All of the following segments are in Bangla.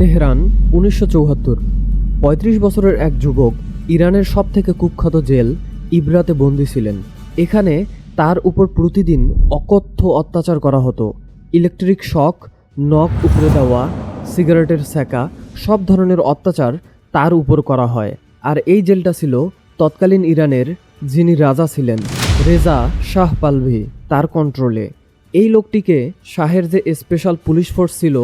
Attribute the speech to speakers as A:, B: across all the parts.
A: তেহরান উনিশশো চৌহাত্তর। পঁয়ত্রিশ বছরের এক যুবক ইরানের সবথেকে কুখ্যাত জেল ইবরাতে বন্দী ছিলেন। এখানে তার উপর প্রতিদিন অকথ্য অত্যাচার করা হতো। ইলেকট্রিক শক, নখ উপরে দেওয়া, সিগারেটের স্যাকা, সব ধরনের অত্যাচার তার উপর করা হয়। আর এই জেলটা ছিল তৎকালীন ইরানের যিনি রাজা ছিলেন, রেজা শাহ পালভি, তার কন্ট্রোলে এই লোকটিকে শাহের যে স্পেশাল পুলিশ ফোর্স ছিল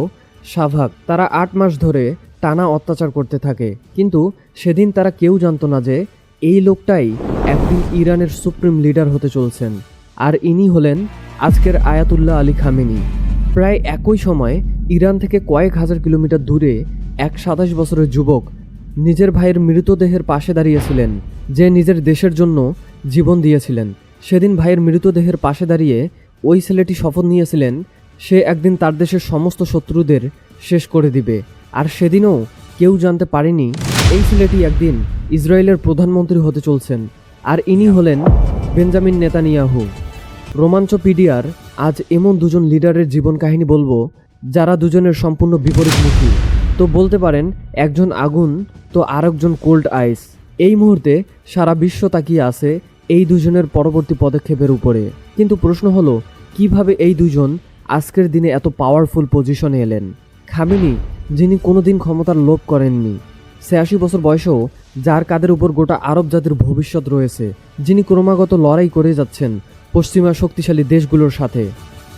A: শাভাক তারা আট মাস ধরে টানা অত্যাচার করতে থাকে। কিন্তু সেদিন তারা কেউ জানতো না যে এই লোকটাই একদিন ইরানের সুপ্রিম লিডার হতে চলছেন। আর ইনি হলেন আজকের আয়াতুল্লাহ আলী খামেনি। প্রায় একই সময় ইরান থেকে কয়েক হাজার কিলোমিটার দূরে এক সাতাশ বছরের যুবক নিজের ভাইয়ের মৃতদেহের পাশে দাঁড়িয়েছিলেন, যে নিজের দেশের জন্য জীবন দিয়েছিলেন। সেদিন ভাইয়ের মৃতদেহের পাশে দাঁড়িয়ে ওই ছেলেটি শপথ নিয়েছিলেন, সে একদিন তার দেশের সমস্ত শত্রুদের শেষ করে দিবে। আর সেদিনও কেউ জানতে পারেনি, এই ছেলেটি একদিন ইসরায়েলের প্রধানমন্ত্রী হতে চলছেন, আর ইনি হলেন বেঞ্জামিন নেতানিয়াহু। রোমাঞ্চপিডিয়ার আজ এমন দুজন লিডারের জীবন কাহিনী বলব, যারা দুজনের সম্পূর্ণ বিপরীতমুখী। তো বলতে পারেন, একজন আগুন, তো আরেকজন কোল্ড আইস। এই মুহূর্তে সারা বিশ্ব তাকিয়ে আছে এই দুজনের পরবর্তী পদক্ষেপের উপরে। কিন্তু প্রশ্ন হলো, কীভাবে এই দুজন আজকের দিনে এত পাওয়ারফুল পজিশনে এলেন? খামিনি, যিনি কোনোদিন ক্ষমতার লোভ করেননি। ছিয়াশি বছর বয়সেও যার কাদের উপর গোটা আরব জাতির ভবিষ্যৎ রয়েছে, যিনি ক্রমাগত লড়াই করে যাচ্ছেন পশ্চিমা শক্তিশালী দেশগুলোর সাথে।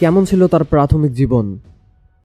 A: কেমন ছিল তার প্রাথমিক জীবন?